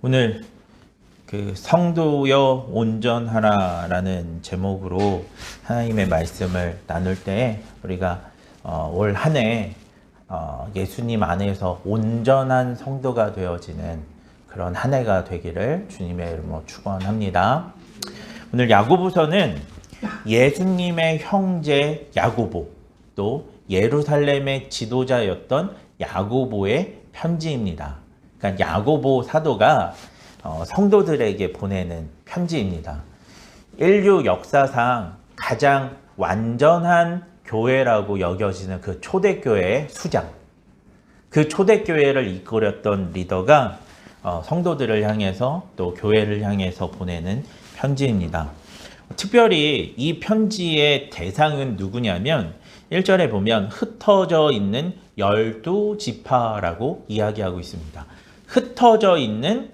오늘 그 성도여 온전하라라는 제목으로 하나님의 말씀을 나눌 때 우리가 어, 올 한해 어, 예수님 안에서 온전한 성도가 되어지는 그런 한 해가 되기를 주님의 이름으로 축원합니다. 오늘 야고보서는 예수님의 형제 야고보 또 예루살렘의 지도자였던 야고보의 편지입니다. 그러니까 야고보 사도가 어, 성도들에게 보내는 편지입니다. 인류 역사상 가장 완전한 교회라고 여겨지는 그 초대교회의 수장. 그 초대교회를 이끌었던 리더가 어, 성도들을 향해서 또 교회를 향해서 보내는 편지입니다. 특별히 이 편지의 대상은 누구냐면 1절에 보면 흩어져 있는 열두 지파라고 이야기하고 있습니다. 흩어져 있는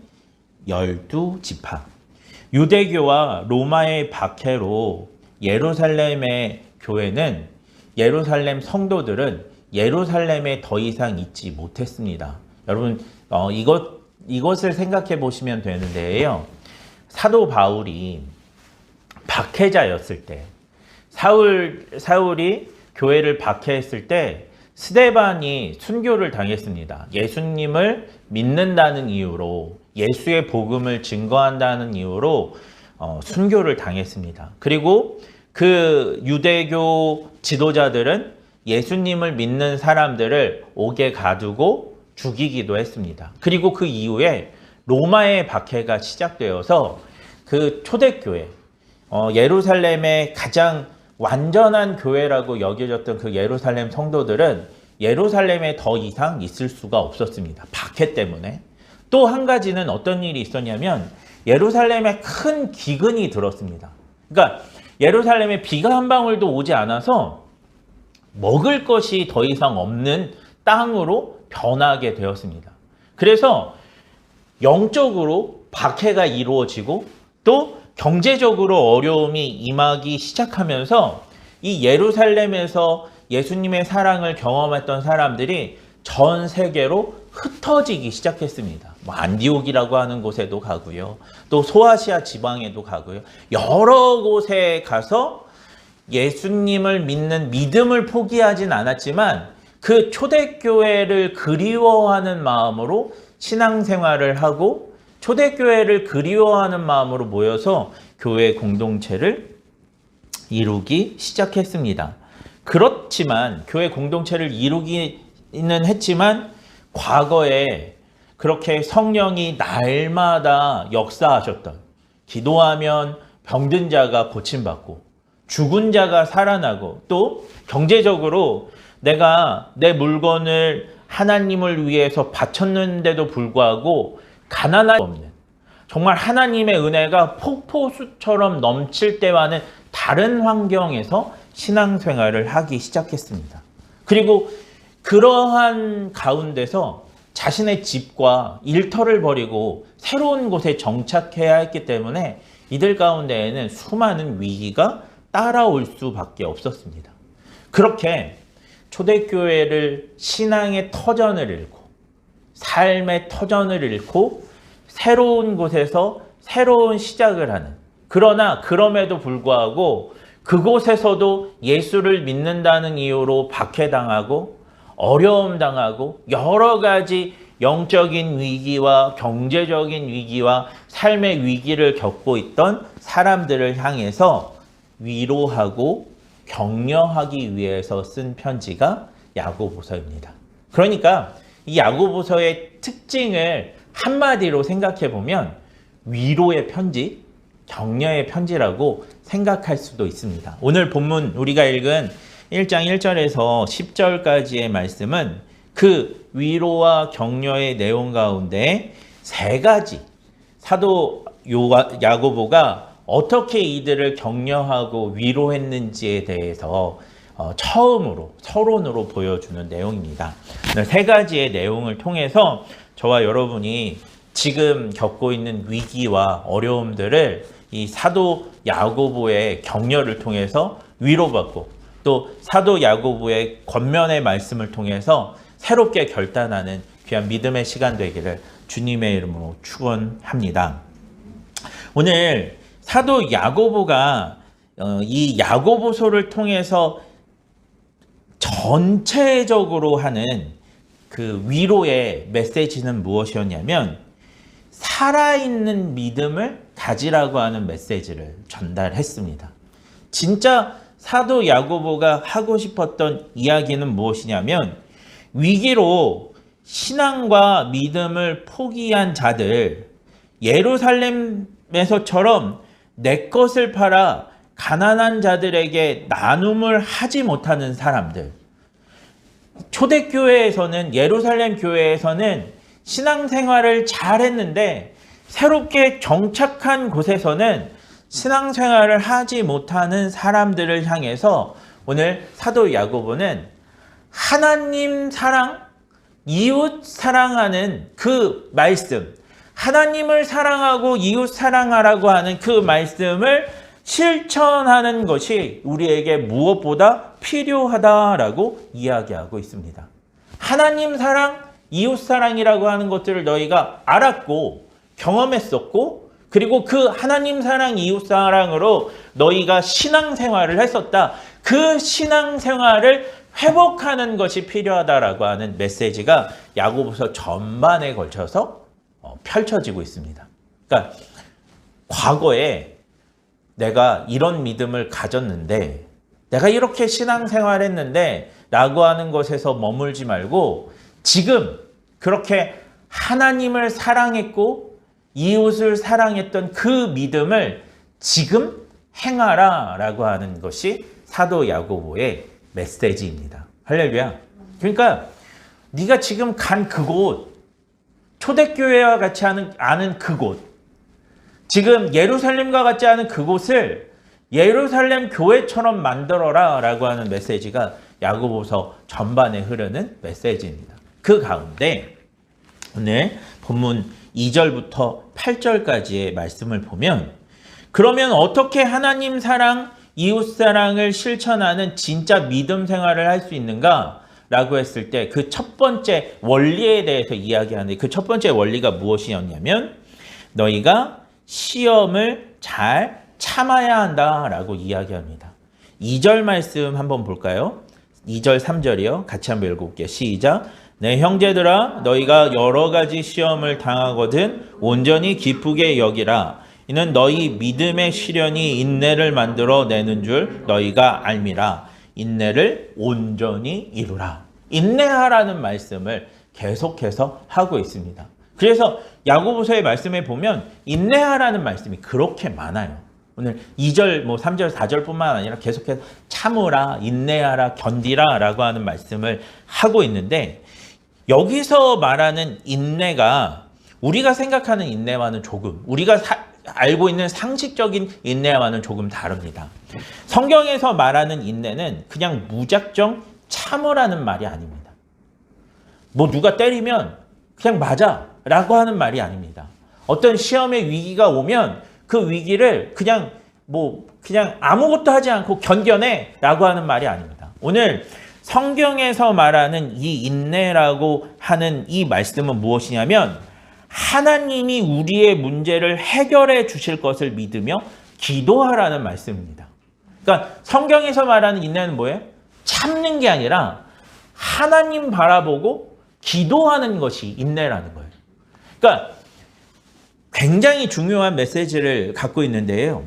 열두 지파. 유대교와 로마의 박해로 예루살렘의 교회는 예루살렘 성도들은 예루살렘에 더 이상 있지 못했습니다. 여러분 어, 이것 이것을 생각해 보시면 되는데요. 사도 바울이 박해자였을 때 사울 사울이 교회를 박해했을 때 스데반이 순교를 당했습니다. 예수님을 믿는다는 이유로 예수의 복음을 증거한다는 이유로 어, 순교를 당했습니다. 그리고 그 유대교 지도자들은 예수님을 믿는 사람들을 옥에 가두고 죽이기도 했습니다. 그리고 그 이후에 로마의 박해가 시작되어서 그 초대교회, 어, 예루살렘의 가장 완전한 교회라고 여겨졌던 그 예루살렘 성도들은 예루살렘에 더 이상 있을 수가 없었습니다. 박해 때문에. 또 한 가지는 어떤 일이 있었냐면 예루살렘에 큰 기근이 들었습니다. 그러니까 예루살렘에 비가 한 방울도 오지 않아서 먹을 것이 더 이상 없는 땅으로 변하게 되었습니다. 그래서 영적으로 박해가 이루어지고 또 경제적으로 어려움이 임하기 시작하면서 이 예루살렘에서 예수님의 사랑을 경험했던 사람들이 전 세계로 흩어지기 시작했습니다. 뭐 안디옥이라고 하는 곳에도 가고요. 또 소아시아 지방에도 가고요. 여러 곳에 가서 예수님을 믿는 믿음을 포기하진 않았지만 그 초대교회를 그리워하는 마음으로 신앙생활을 하고 초대교회를 그리워하는 마음으로 모여서 교회 공동체를 이루기 시작했습니다. 그렇지만 교회 공동체를 이루기는 했지만 과거에 그렇게 성령이 날마다 역사하셨던 기도하면 병든 자가 고침받고 죽은 자가 살아나고 또 경제적으로 내가 내 물건을 하나님을 위해서 바쳤는데도 불구하고 가난할 수 없는 정말 하나님의 은혜가 폭포수처럼 넘칠 때와는 다른 환경에서 신앙생활을 하기 시작했습니다. 그리고 그러한 가운데서 자신의 집과 일터를 버리고 새로운 곳에 정착해야 했기 때문에 이들 가운데에는 수많은 위기가 따라올 수밖에 없었습니다. 그렇게 초대교회를 신앙의 터전을 잃고 삶의 터전을 잃고 새로운 곳에서 새로운 시작을 하는 그러나 그럼에도 불구하고 그곳에서도 예수를 믿는다는 이유로 박해당하고 어려움 당하고 여러 가지 영적인 위기와 경제적인 위기와 삶의 위기를 겪고 있던 사람들을 향해서 위로하고 격려하기 위해서 쓴 편지가 야고보서입니다. 그러니까 이 야고보서의 특징을 한마디로 생각해 보면 위로의 편지, 격려의 편지라고 생각할 수도 있습니다. 오늘 본문 우리가 읽은 1장 1절에서 10절까지의 말씀은 그 위로와 격려의 내용 가운데 세 가지 사도 야고보가 어떻게 이들을 격려하고 위로했는지에 대해서 어, 처음으로 서론으로 보여주는 내용입니다. 세 가지의 내용을 통해서 저와 여러분이 지금 겪고 있는 위기와 어려움들을 이 사도 야고보의 격려를 통해서 위로받고 또 사도 야고보의 권면의 말씀을 통해서 새롭게 결단하는 귀한 믿음의 시간 되기를 주님의 이름으로 축원합니다. 오늘 사도 야고보가 어, 이 야고보서를 통해서 전체적으로 하는 그 위로의 메시지는 무엇이었냐면 살아있는 믿음을 가지라고 하는 메시지를 전달했습니다. 진짜 사도 야고보가 하고 싶었던 이야기는 무엇이냐면 위기로 신앙과 믿음을 포기한 자들 예루살렘에서처럼 내 것을 팔아 가난한 자들에게 나눔을 하지 못하는 사람들. 초대교회에서는 예루살렘 교회에서는 신앙생활을 잘 했는데 새롭게 정착한 곳에서는 신앙생활을 하지 못하는 사람들을 향해서 오늘 사도 야고보는 하나님 사랑, 이웃 사랑하는 그 말씀, 하나님을 사랑하고 이웃 사랑하라고 하는 그 말씀을 실천하는 것이 우리에게 무엇보다 필요하다라고 이야기하고 있습니다. 하나님 사랑, 이웃 사랑이라고 하는 것들을 너희가 알았고 경험했었고 그리고 그 하나님 사랑, 이웃 사랑으로 너희가 신앙생활을 했었다. 그 신앙생활을 회복하는 것이 필요하다라고 하는 메시지가 야고보서 전반에 걸쳐서 어, 펼쳐지고 있습니다. 그러니까 과거에 내가 이런 믿음을 가졌는데 내가 이렇게 신앙생활 했는데 라고 하는 것에서 머물지 말고 지금 그렇게 하나님을 사랑했고 이웃을 사랑했던 그 믿음을 지금 행하라 라고 하는 것이 사도 야고보의 메시지입니다. 할렐루야. 그러니까 네가 지금 간 그곳 초대교회와 같이 하는 아는 그곳 지금 예루살렘과 같지 않은 그곳을 예루살렘 교회처럼 만들어라 라고 하는 메시지가 야고보서 전반에 흐르는 메시지입니다. 그 가운데 오늘 본문 2절부터 8절까지의 말씀을 보면 그러면 어떻게 하나님 사랑, 이웃 사랑을 실천하는 진짜 믿음 생활을 할 수 있는가? 라고 했을 때 그 첫 번째 원리에 대해서 이야기하는데 그 첫 번째 원리가 무엇이었냐면 너희가 시험을 잘 참아야 한다라고 이야기합니다. 2절 말씀 한번 볼까요? 2절, 3절이요. 같이 한번 읽어볼게요. 시작. 내 형제들아 너희가 여러 가지 시험을 당하거든 온전히 기쁘게 여기라. 이는 너희 믿음의 시련이 인내를 만들어 내는 줄 너희가 알미라. 인내를 온전히 이루라. 인내하라는 말씀을 계속해서 하고 있습니다. 그래서 야고보서의 말씀에 보면 인내하라는 말씀이 그렇게 많아요. 오늘 2절, 뭐 3절, 4절뿐만 아니라 계속해서 참으라, 인내하라, 견디라 라고 하는 말씀을 하고 있는데 여기서 말하는 인내가 우리가 생각하는 인내와는 조금 우리가 사, 알고 있는 상식적인 인내와는 조금 다릅니다. 성경에서 말하는 인내는 그냥 무작정 참으라는 말이 아닙니다. 뭐 누가 때리면 그냥 맞아 라고 하는 말이 아닙니다. 어떤 시험의 위기가 오면 그 위기를 그냥 뭐 그냥 아무것도 하지 않고 견뎌내 라고 하는 말이 아닙니다. 오늘 성경에서 말하는 이 인내라고 하는 이 말씀은 무엇이냐면 하나님이 우리의 문제를 해결해 주실 것을 믿으며 기도하라는 말씀입니다. 그러니까 성경에서 말하는 인내는 뭐예요? 참는 게 아니라 하나님 바라보고 기도하는 것이 인내라는 거예요. 그러니까 굉장히 중요한 메시지를 갖고 있는데요.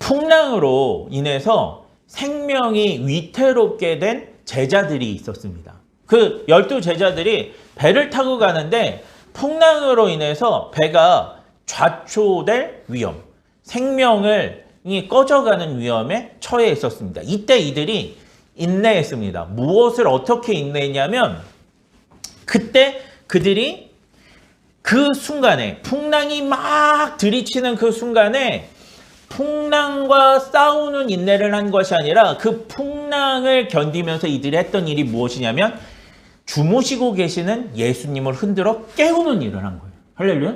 풍랑으로 인해서 생명이 위태롭게 된 제자들이 있었습니다. 그 열두 제자들이 배를 타고 가는데 풍랑으로 인해서 배가 좌초될 위험, 생명을 꺼져가는 위험에 처해 있었습니다. 이때 이들이 인내했습니다. 무엇을 어떻게 인내했냐면 그때 그들이 그 순간에 풍랑이 막 들이치는 그 순간에 풍랑과 싸우는 인내를 한 것이 아니라 그 풍랑을 견디면서 이들이 했던 일이 무엇이냐면 주무시고 계시는 예수님을 흔들어 깨우는 일을 한 거예요. 할렐루야.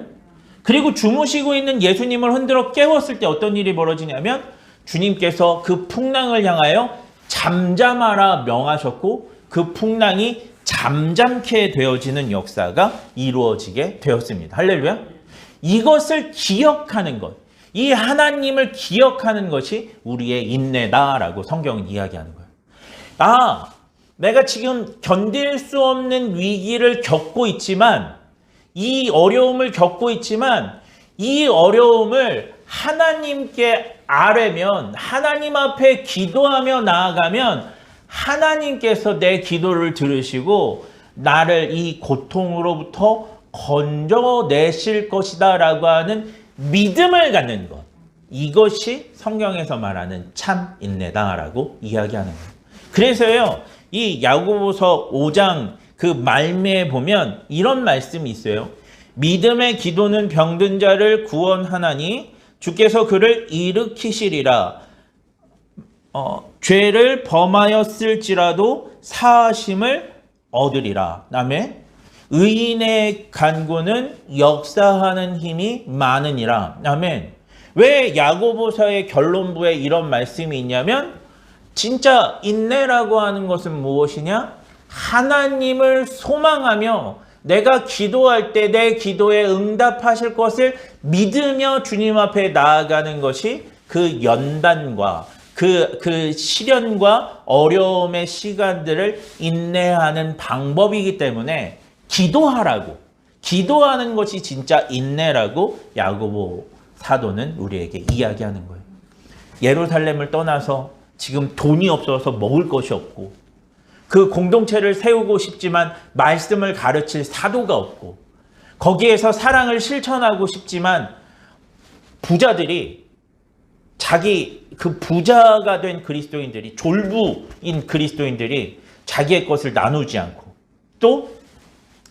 그리고 주무시고 있는 예수님을 흔들어 깨웠을 때 어떤 일이 벌어지냐면 주님께서 그 풍랑을 향하여 잠잠하라 명하셨고 그 풍랑이 잠잠케 되어지는 역사가 이루어지게 되었습니다. 할렐루야. 이것을 기억하는 것. 이 하나님을 기억하는 것이 우리의 인내다라고 성경은 이야기하는 거예요. 아, 내가 지금 견딜 수 없는 위기를 겪고 있지만 이 어려움을 겪고 있지만 이 어려움을 하나님께 아뢰면 하나님 앞에 기도하며 나아가면 하나님께서 내 기도를 들으시고 나를 이 고통으로부터 건져내실 것이다 라고 하는 믿음을 갖는 것. 이것이 성경에서 말하는 참 인내다라고 이야기하는 거예요. 그래서요, 이 야고보서 5장 그 말미에 보면 이런 말씀이 있어요. 믿음의 기도는 병든 자를 구원하나니 주께서 그를 일으키시리라. 어, 죄를 범하였을지라도 사하심을 얻으리라. 다음에 의인의 간구는 역사하는 힘이 많으니라. 아멘. 왜 야고보서의 결론부에 이런 말씀이 있냐면 진짜 인내라고 하는 것은 무엇이냐? 하나님을 소망하며 내가 기도할 때 내 기도에 응답하실 것을 믿으며 주님 앞에 나아가는 것이 그 연단과 그, 그 시련과 어려움의 시간들을 인내하는 방법이기 때문에 기도하라고. 기도하는 것이 진짜 인내라고 야고보 사도는 우리에게 이야기하는 거예요. 예루살렘을 떠나서 지금 돈이 없어서 먹을 것이 없고 그 공동체를 세우고 싶지만 말씀을 가르칠 사도가 없고 거기에서 사랑을 실천하고 싶지만 부자들이 자기 그 부자가 된 그리스도인들이 졸부인 그리스도인들이 자기의 것을 나누지 않고 또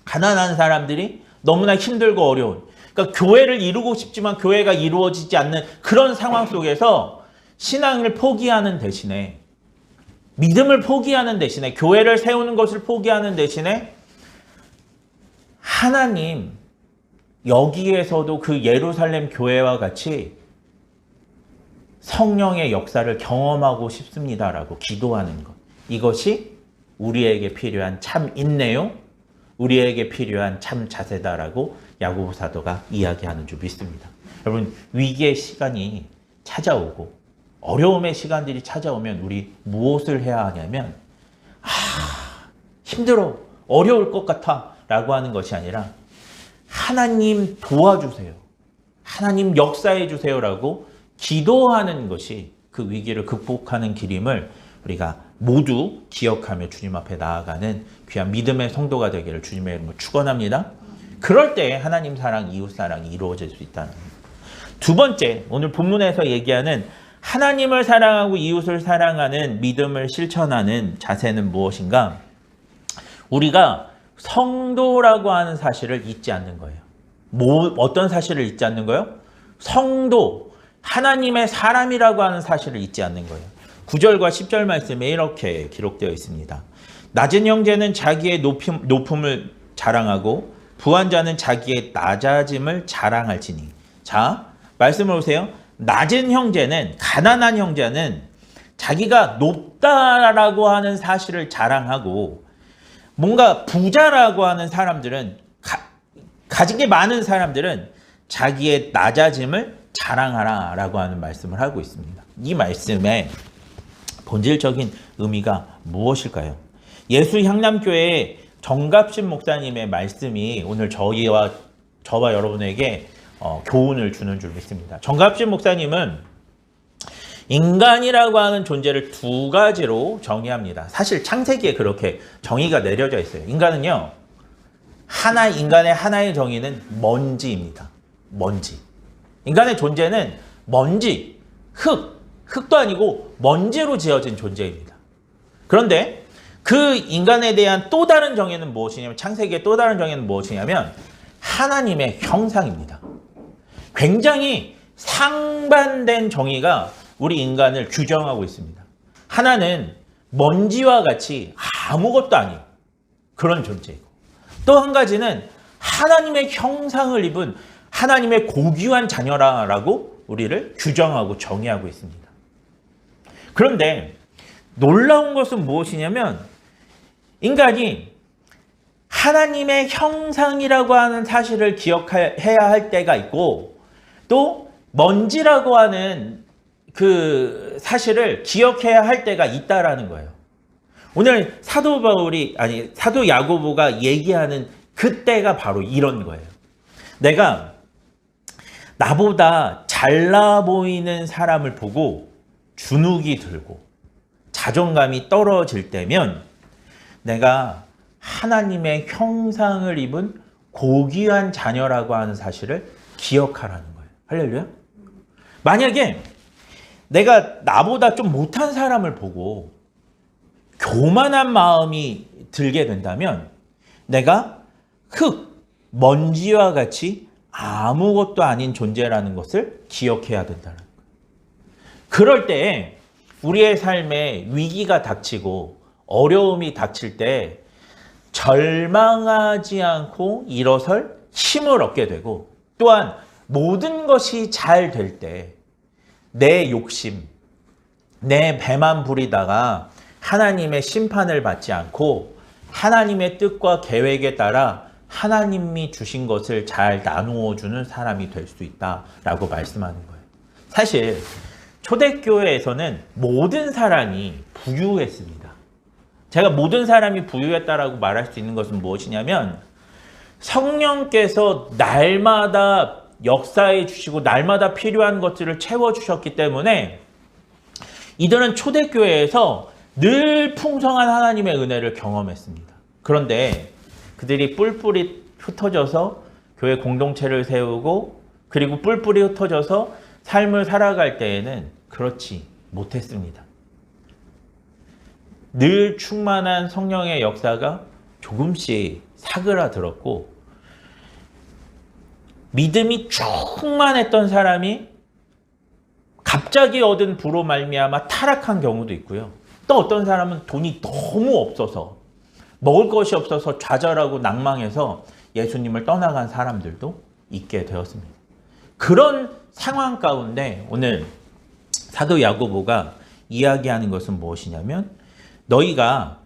가난한 사람들이 너무나 힘들고 어려운 그러니까 교회를 이루고 싶지만 교회가 이루어지지 않는 그런 상황 속에서 신앙을 포기하는 대신에 믿음을 포기하는 대신에 교회를 세우는 것을 포기하는 대신에 하나님 여기에서도 그 예루살렘 교회와 같이 성령의 역사를 경험하고 싶습니다라고 기도하는 것. 이것이 우리에게 필요한 참 인내요. 우리에게 필요한 참 자세다라고 야고보 사도가 이야기하는 줄 믿습니다. 여러분 위기의 시간이 찾아오고 어려움의 시간들이 찾아오면 우리 무엇을 해야 하냐면 아 힘들어 어려울 것 같아 라고 하는 것이 아니라 하나님 도와주세요. 하나님 역사해 주세요라고 기도하는 것이 그 위기를 극복하는 길임을 우리가 모두 기억하며 주님 앞에 나아가는 귀한 믿음의 성도가 되기를 주님의 이름으로 축원합니다. 그럴 때 하나님 사랑, 이웃 사랑이 이루어질 수 있다는. 두 번째, 오늘 본문에서 얘기하는 하나님을 사랑하고 이웃을 사랑하는 믿음을 실천하는 자세는 무엇인가? 우리가 성도라고 하는 사실을 잊지 않는 거예요. 뭐, 어떤 사실을 잊지 않는 거예요? 성도, 하나님의 사람이라고 하는 사실을 잊지 않는 거예요. 9절과 10절 말씀에 이렇게 기록되어 있습니다. 낮은 형제는 자기의 높임, 높음을 자랑하고 부한 자는 자기의 낮아짐을 자랑할지니. 자, 말씀을 보세요. 낮은 형제는 가난한 형제는 자기가 높다라고 하는 사실을 자랑하고 뭔가 부자라고 하는 사람들은 가, 가진 게 많은 사람들은 자기의 낮아짐을 자랑하라 라고 하는 말씀을 하고 있습니다. 이 말씀의 본질적인 의미가 무엇일까요? 예수 향남교회 정갑신 목사님의 말씀이 오늘 저희와 저와 여러분에게 어, 교훈을 주는 줄 믿습니다. 정갑신 목사님은 인간이라고 하는 존재를 두 가지로 정의합니다. 사실 창세기에 그렇게 정의가 내려져 있어요. 인간은요, 하나, 인간의 하나의 정의는 먼지입니다. 먼지. 인간의 존재는 먼지, 흙, 흙도 아니고 먼지로 지어진 존재입니다. 그런데 그 인간에 대한 또 다른 정의는 무엇이냐면 창세기의 또 다른 정의는 무엇이냐면 하나님의 형상입니다. 굉장히 상반된 정의가 우리 인간을 규정하고 있습니다. 하나는 먼지와 같이 아무것도 아닌 그런 존재이고 또 한 가지는 하나님의 형상을 입은 하나님의 고귀한 자녀라라고 우리를 규정하고 정의하고 있습니다. 그런데 놀라운 것은 무엇이냐면 인간이 하나님의 형상이라고 하는 사실을 기억해야 할 때가 있고 또 먼지라고 하는 그 사실을 기억해야 할 때가 있다라는 거예요. 오늘 사도 바울이 아니 사도 야고보가 얘기하는 그때가 바로 이런 거예요. 내가 나보다 잘나 보이는 사람을 보고 주눅이 들고 자존감이 떨어질 때면 내가 하나님의 형상을 입은 고귀한 자녀라고 하는 사실을 기억하라는 거예요. 할렐루야. 만약에 내가 나보다 좀 못한 사람을 보고 교만한 마음이 들게 된다면 내가 흙, 먼지와 같이 아무것도 아닌 존재라는 것을 기억해야 된다는 거예요. 그럴 때 우리의 삶에 위기가 닥치고 어려움이 닥칠 때 절망하지 않고 일어설 힘을 얻게 되고 또한 모든 것이 잘 될 때 내 욕심, 내 배만 부리다가 하나님의 심판을 받지 않고 하나님의 뜻과 계획에 따라 하나님이 주신 것을 잘 나누어 주는 사람이 될 수 있다라고 말씀하는 거예요. 사실 초대교회에서는 모든 사람이 부유했습니다. 제가 모든 사람이 부유했다라고 말할 수 있는 것은 무엇이냐면 성령께서 날마다 역사해 주시고 날마다 필요한 것들을 채워 주셨기 때문에 이들은 초대교회에서 늘 풍성한 하나님의 은혜를 경험했습니다. 그런데 그들이 뿔뿔이 흩어져서 교회 공동체를 세우고 그리고 뿔뿔이 흩어져서 삶을 살아갈 때에는 그렇지 못했습니다. 늘 충만한 성령의 역사가 조금씩 사그라들었고 믿음이 충만했던 사람이 갑자기 얻은 부로 말미암아 타락한 경우도 있고요. 또 어떤 사람은 돈이 너무 없어서 먹을 것이 없어서 좌절하고 낭망해서 예수님을 떠나간 사람들도 있게 되었습니다. 그런 상황 가운데 오늘 사도 야고보가 이야기하는 것은 무엇이냐면 너희가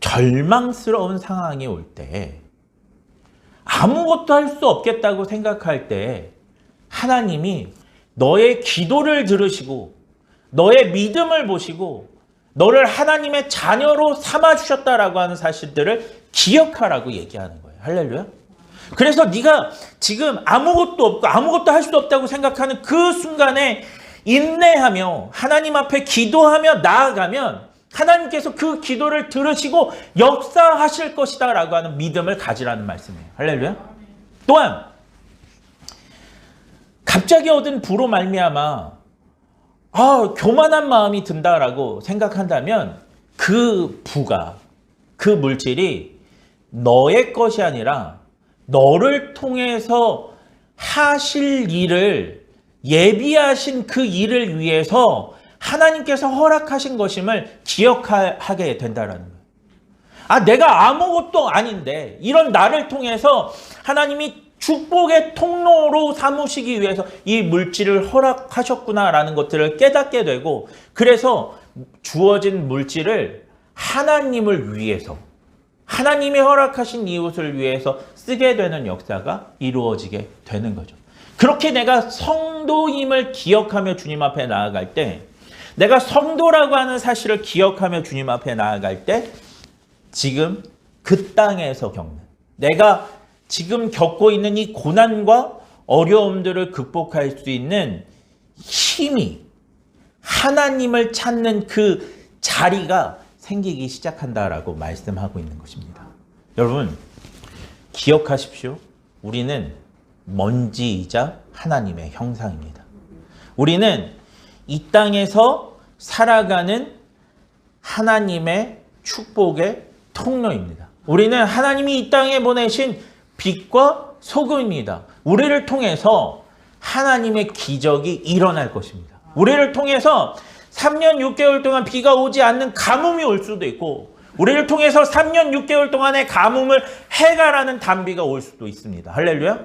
절망스러운 상황이 올 때 아무것도 할 수 없겠다고 생각할 때 하나님이 너의 기도를 들으시고 너의 믿음을 보시고 너를 하나님의 자녀로 삼아 주셨다라고 하는 사실들을 기억하라고 얘기하는 거예요. 할렐루야. 그래서 네가 지금 아무것도 없고 아무것도 할수 없다고 생각하는 그 순간에 인내하며 하나님 앞에 기도하며 나아가면 하나님께서 그 기도를 들으시고 역사하실 것이다 라고 하는 믿음을 가지라는 말씀이에요. 할렐루야. 또한 갑자기 얻은 부로 말미암아 아, 교만한 마음이 든다라고 생각한다면 그 부가 그 물질이 너의 것이 아니라 너를 통해서 하실 일을 예비하신 그 일을 위해서 하나님께서 허락하신 것임을 기억하게 된다라는 거예요. 아, 내가 아무것도 아닌데 이런 나를 통해서 하나님이 축복의 통로로 삼으시기 위해서 이 물질을 허락하셨구나라는 것들을 깨닫게 되고 그래서 주어진 물질을 하나님을 위해서 하나님이 허락하신 이웃을 위해서 쓰게 되는 역사가 이루어지게 되는 거죠. 그렇게 내가 성도임을 기억하며 주님 앞에 나아갈 때 내가 성도라고 하는 사실을 기억하며 주님 앞에 나아갈 때 지금 그 땅에서 겪는 내가 지금 겪고 있는 이 고난과 어려움들을 극복할 수 있는 힘이 하나님을 찾는 그 자리가 생기기 시작한다라고 말씀하고 있는 것입니다. 여러분, 기억하십시오. 우리는 먼지이자 하나님의 형상입니다. 우리는 이 땅에서 살아가는 하나님의 축복의 통로입니다. 우리는 하나님이 이 땅에 보내신 빛과 소금입니다. 우리를 통해서 하나님의 기적이 일어날 것입니다. 우리를 통해서 3년 6개월 동안 비가 오지 않는 가뭄이 올 수도 있고 우리를 통해서 3년 6개월 동안의 가뭄을 해가라는 단비가 올 수도 있습니다. 할렐루야.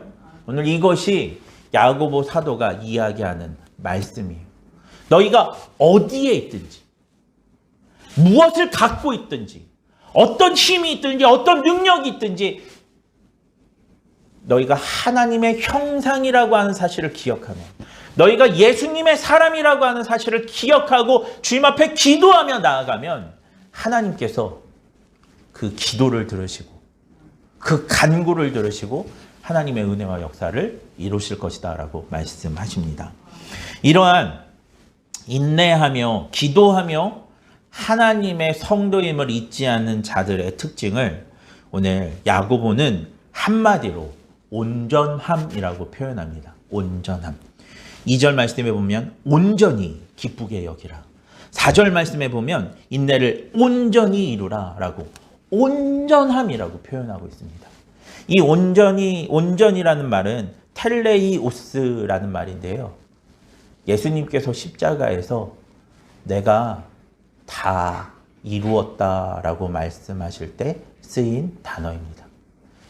오늘 이것이 야고보 사도가 이야기하는 말씀이에요. 너희가 어디에 있든지 무엇을 갖고 있든지 어떤 힘이 있든지 어떤 능력이 있든지 너희가 하나님의 형상이라고 하는 사실을 기억하며 너희가 예수님의 사람이라고 하는 사실을 기억하고 주님 앞에 기도하며 나아가면 하나님께서 그 기도를 들으시고 그 간구를 들으시고 하나님의 은혜와 역사를 이루실 것이다라고 말씀하십니다. 이러한 인내하며 기도하며 하나님의 성도임을 잊지 않는 자들의 특징을 오늘 야고보는 한마디로 온전함이라고 표현합니다. 온전함. 2절 말씀에 보면 온전히 기쁘게 여기라. 4절 말씀에 보면 인내를 온전히 이루라 라고 온전함이라고 표현하고 있습니다. 이 온전히 온전이라는 말은 텔레이오스라는 말인데요. 예수님께서 십자가에서 내가 다 이루었다라고 말씀하실 때 쓰인 단어입니다.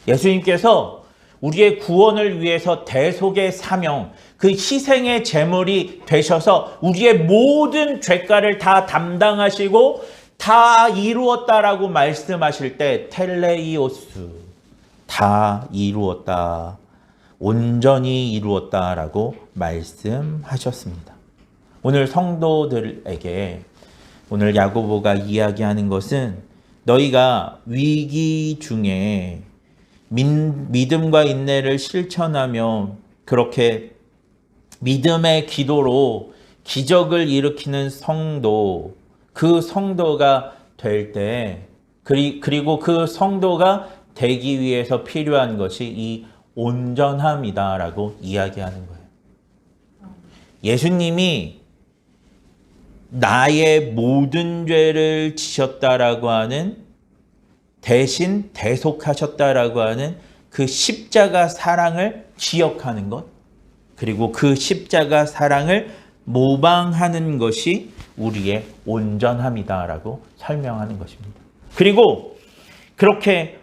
예수님께서 우리의 구원을 위해서 대속의 사명, 그 희생의 제물이 되셔서 우리의 모든 죄가를 다 담당하시고 다 이루었다라고 말씀하실 때 텔레이오스 다 이루었다. 온전히 이루었다라고 말씀하셨습니다. 오늘 성도들에게 오늘 야고보가 이야기하는 것은 너희가 위기 중에 민, 믿음과 인내를 실천하며 그렇게 믿음의 기도로 기적을 일으키는 성도, 그 성도가 될 때, 그리고 그 성도가 되기 위해서 필요한 것이 이 온전함이다라고 이야기하는 거예요. 예수님이 나의 모든 죄를 지셨다라고 하는 대신 대속하셨다라고 하는 그 십자가 사랑을 기억하는 것, 그리고 그 십자가 사랑을 모방하는 것이 우리의 온전함이다라고 설명하는 것입니다. 그리고 그렇게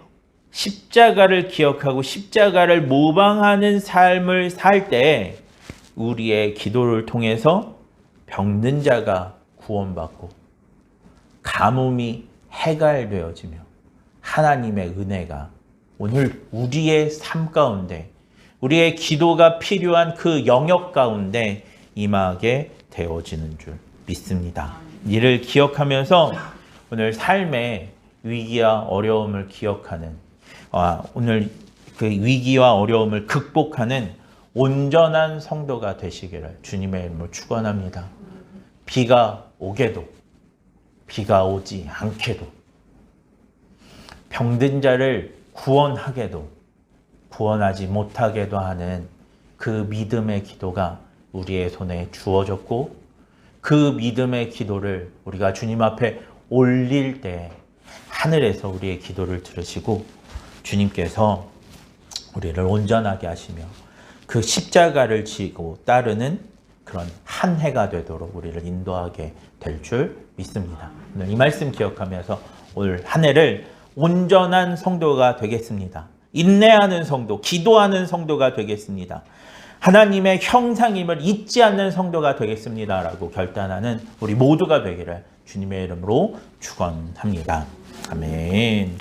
십자가를 기억하고 십자가를 모방하는 삶을 살 때 우리의 기도를 통해서 병든 자가 구원받고 가뭄이 해갈되어지며 하나님의 은혜가 오늘 우리의 삶 가운데 우리의 기도가 필요한 그 영역 가운데 임하게 되어지는 줄 믿습니다. 이를 기억하면서 오늘 삶의 위기와 어려움을 기억하는 아, 오늘 그 위기와 어려움을 극복하는 온전한 성도가 되시기를 주님의 이름으로 축원합니다. 비가 오게도 비가 오지 않게도 병든 자를 구원하게도 구원하지 못하게도 하는 그 믿음의 기도가 우리의 손에 주어졌고 그 믿음의 기도를 우리가 주님 앞에 올릴 때 하늘에서 우리의 기도를 들으시고 주님께서 우리를 온전하게 하시며 그 십자가를 지고 따르는 그런 한 해가 되도록 우리를 인도하게 될 줄 믿습니다. 오늘 이 말씀 기억하면서 올 한 해를 온전한 성도가 되겠습니다. 인내하는 성도, 기도하는 성도가 되겠습니다. 하나님의 형상임을 잊지 않는 성도가 되겠습니다 라고 결단하는 우리 모두가 되기를 주님의 이름으로 축원합니다. 아멘.